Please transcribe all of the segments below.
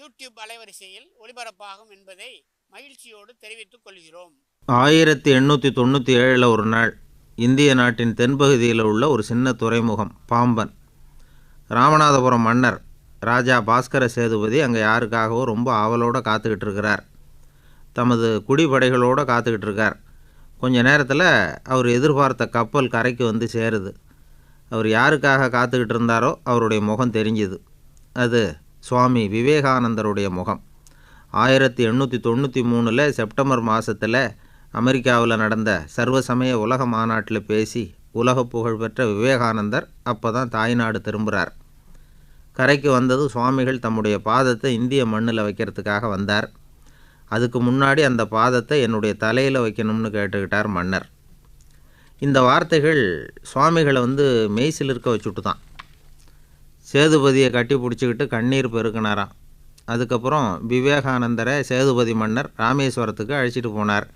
YouTube அலைவரிசையில் ஒளிபரப்பாகும் என்பதை மகிழ்ச்சியோடு தெரிவித்துக் கொள்கிறோம். ஆயிரத்தி எண்ணூற்றி தொண்ணூற்றி ஏழில் ஒரு நாள் இந்திய நாட்டின் தென்பகுதியில் உள்ள ஒரு சின்ன துறைமுகம் பாம்பன். ராமநாதபுரம் மன்னர் ராஜா பாஸ்கர சேதுபதி அங்கே யாருக்காகவோ ரொம்ப ஆவலோடு காத்துக்கிட்டு இருக்கிறார். தமது குடிபடைகளோடு காத்துக்கிட்டு இருக்கார். கொஞ்ச நேரத்தில் அவர் எதிர்பார்த்த கப்பல் கரைக்கு வந்து சேருது. அவர் யாருக்காக காத்துக்கிட்டு இருந்தாரோ அவருடைய முகம் தெரிஞ்சுது. அது சுவாமி விவேகானந்தருடைய முகம். ஆயிரத்தி எண்ணூற்றி தொண்ணூற்றி மூணில் செப்டம்பர் மாதத்தில் அமெரிக்காவில் நடந்த சர்வசமய உலக மாநாட்டில் பேசி உலக புகழ்பெற்ற விவேகானந்தர் அப்போ தான் தாய்நாடு திரும்புகிறார் கரைக்கு வந்தது சுவாமிகள் தம்முடைய பாதத்தை இந்திய மண்ணில் வைக்கிறதுக்காக வந்தார். அதுக்கு முன்னாடி அந்த பாதத்தை என்னுடைய தலையில் வைக்கணும்னு கேட்டுக்கிட்டார் மன்னர். இந்த வார்த்தைகள் சுவாமிகளை வந்து மெய்சில் இருக்க வச்சுட்டு தான் சேதுபதியை கட்டி பிடிச்சிக்கிட்டு கண்ணீர் பெருக்கினாராம். அதுக்கப்புறம் விவேகானந்தரை சேதுபதி மன்னர் ராமேஸ்வரத்துக்கு அழைச்சிட்டு போனார்.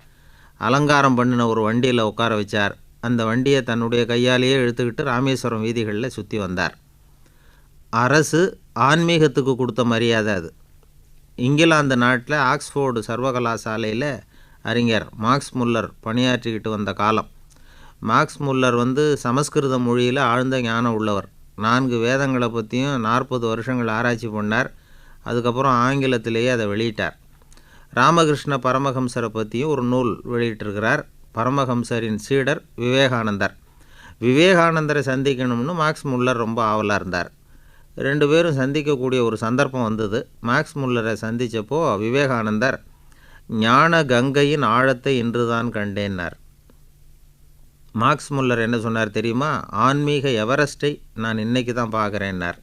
அலங்காரம் பண்ணின ஒரு வண்டியில் உட்கார வச்சார். அந்த வண்டியை தன்னுடைய கையாலேயே இழுத்துக்கிட்டு ராமேஸ்வரம் வீதிகளில் சுற்றி வந்தார். அரசு ஆன்மீகத்துக்கு கொடுத்த மரியாதை அது. இங்கிலாந்து நாட்டில் ஆக்ஸ்ஃபோர்டு சர்வகலாசாலையில் அறிஞர் மார்க்ஸ் முல்லர் பணியாற்றிக்கிட்டு வந்த காலம். மார்க்ஸ் முல்லர் வந்து சமஸ்கிருத மொழியில் ஆழ்ந்த ஞானம் உள்ளவர். நான்கு வேதங்களை பற்றியும் நாற்பது வருஷங்கள் ஆராய்ச்சி பண்ணார். அதுக்கப்புறம் ஆங்கிலத்திலேயே அதை வெளியிட்டார். ராமகிருஷ்ண பரமஹம்சரை பற்றியும் ஒரு நூல் வெளியிட்டிருக்கிறார். பரமஹம்சரின் சீடர் விவேகானந்தர். விவேகானந்தரை சந்திக்கணும்னு மார்க்ஸ் முல்லர் ரொம்ப ஆவலாக இருந்தார். ரெண்டு பேரும் சந்திக்கக்கூடிய ஒரு சந்தர்ப்பம் வந்தது. மார்க்ஸ் முல்லரை சந்தித்தப்போ விவேகானந்தர் ஞான கங்கையின் ஆழத்தை இன்றுதான் கண்டேன்னார். மார்க்ஸ் முல்லர் என்ன சொன்னார் தெரியுமா? ஆன்மீக எவரெஸ்ட்டை நான் இன்னைக்கு தான் பார்க்குறேன்னார்.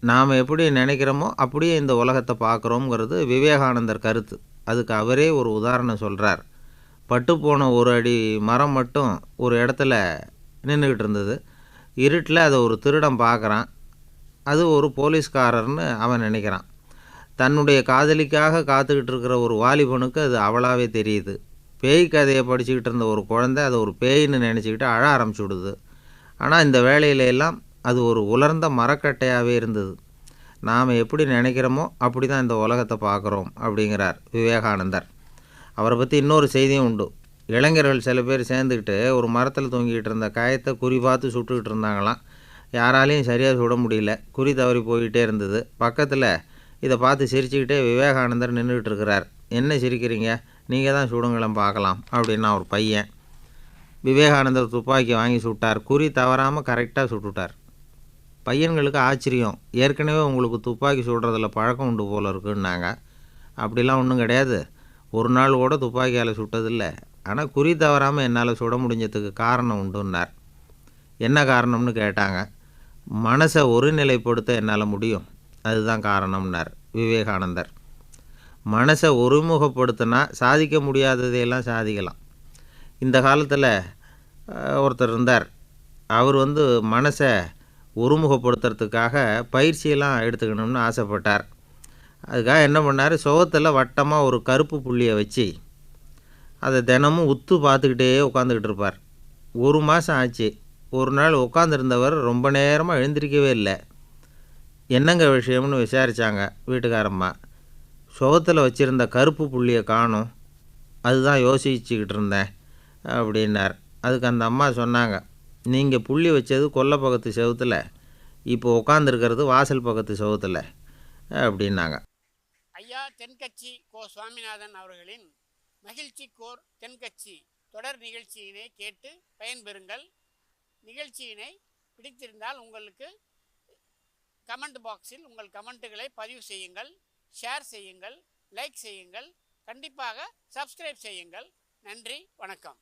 நாம் எப்படி நினைக்கிறோமோ அப்படியே இந்த உலகத்தை பார்க்குறோங்கிறது விவேகானந்தர் கருத்து. அதுக்கு அவரே ஒரு உதாரணம் சொல்கிறார் பட்டு போன ஒரு அடி மரம் மட்டும் ஒரு இடத்துல நின்றுக்கிட்டு இருந்தது. இருட்டில் அதை ஒரு திருடம் பார்க்குறான். அது ஒரு போலீஸ்காரர்னு அவன் நினைக்கிறான். தன்னுடைய காதலிக்காக காத்துக்கிட்டு இருக்கிற ஒரு வாலிபனுக்கு அது அவளாவே தெரியுது. பேய் கதையை படிச்சுக்கிட்டு இருந்த ஒரு குழந்தை அதை ஒரு பேயின்னு நினச்சிக்கிட்டு அழ ஆரம்பிச்சு விடுது. ஆனால் இந்த வேலையில எல்லாம் அது ஒரு உலர்ந்த மரக்கட்டையாகவே இருந்தது. நாம் எப்படி நினைக்கிறோமோ அப்படி தான் இந்த உலகத்தை பார்க்குறோம் அப்படிங்கிறார் விவேகானந்தர். அவரை பற்றி இன்னொரு செய்தியும் உண்டு. இளைஞர்கள் சில பேர் சேர்ந்துக்கிட்டு ஒரு மரத்தில் தொங்கிக்கிட்டு இருந்த காயத்தை குறி பார்த்து சுட்டுக்கிட்டு இருந்தாங்களாம். யாராலையும் சரியாக சுட முடியல. குறி தவறி போய்கிட்டே இருந்தது. பக்கத்தில் இதை பார்த்து சிரிச்சுக்கிட்டே விவேகானந்தர் நின்றுக்கிட்டு இருக்கிறார். என்ன சிரிக்கிறீங்க? நீங்கள் தான் சுடுங்களம் பார்க்கலாம் அப்படின்னா ஒரு பையன். விவேகானந்தர் துப்பாக்கி வாங்கி சுட்டார். குறி தவறாமல் கரெக்டாக சுட்டுட்டார். பையன்களுக்கு ஆச்சரியம். ஏற்கனவே உங்களுக்கு துப்பாக்கி சுடுறதில் பழக்கம் உண்டு போல இருக்குன்னாங்க. அப்படிலாம் ஒன்றும் கிடையாது. ஒரு நாள் கூட துப்பாக்கியால் சுட்டதில்லை. ஆனால் குறி தவறாமல் என்னால் சுட முடிஞ்சதுக்கு காரணம் உண்டுன்னார். என்ன காரணம்னு கேட்டாங்க. மனசை ஒருநிலைப்படுத்த என்னால் முடியும். அதுதான் காரணம்னார் விவேகானந்தர். மனசை ஒருமுகப்படுத்தினா சாதிக்க முடியாததையெல்லாம் சாதிக்கலாம். இந்த காலத்தில் ஒருத்தர் இருந்தார். அவர் வந்து மனசை ஒருமுகப்படுத்துறதுக்காக பயிற்சியெல்லாம் எடுத்துக்கணும்னு ஆசைப்பட்டார். அதுக்காக என்ன பண்ணார்? சுகத்தில் வட்டமாக ஒரு கருப்பு புள்ளியை வச்சு அதை தினமும் உத்து பார்த்துக்கிட்டே உட்காந்துக்கிட்டு இருப்பார். ஒரு மாதம் ஆச்சு. ஒரு நாள் உட்காந்துருந்தவர் ரொம்ப நேரமாக எழுந்திரிக்கவே இல்லை. என்னங்க விஷயம்னு விசாரித்தாங்க வீட்டுக்காரம்மா. சுகத்தில் வச்சுருந்த கருப்பு புள்ளியை காணும். அதுதான் யோசிச்சுக்கிட்டு இருந்தேன் அப்படின்னார். அதுக்கு அந்த அம்மா சொன்னாங்க நீங்கள் புள்ளி வச்சது கொல்லை பக்கத்து செவத்தில் இப்போ உட்காந்துருக்கிறது வாசல் பக்கத்து செவத்தில் அப்படின்னாங்க. ஐயா தென்கட்சி கோ சுவாமிநாதன் அவர்களின் மகிழ்ச்சி கோர் தென்கட்சி தொடர் நிகழ்ச்சியினை கேட்டு பயன்பெறுங்கள். நிகழ்ச்சியினை பிடித்திருந்தால் உங்களுக்கு கமெண்ட் பாக்ஸில் உங்கள் கமெண்ட்டுகளை பதிவு செய்யுங்கள். ஷேர் செய்யுங்கள் லைக் செய்யுங்கள் கண்டிப்பாக சப்ஸ்கிரைப் செய்யுங்கள். நன்றி வணக்கம்.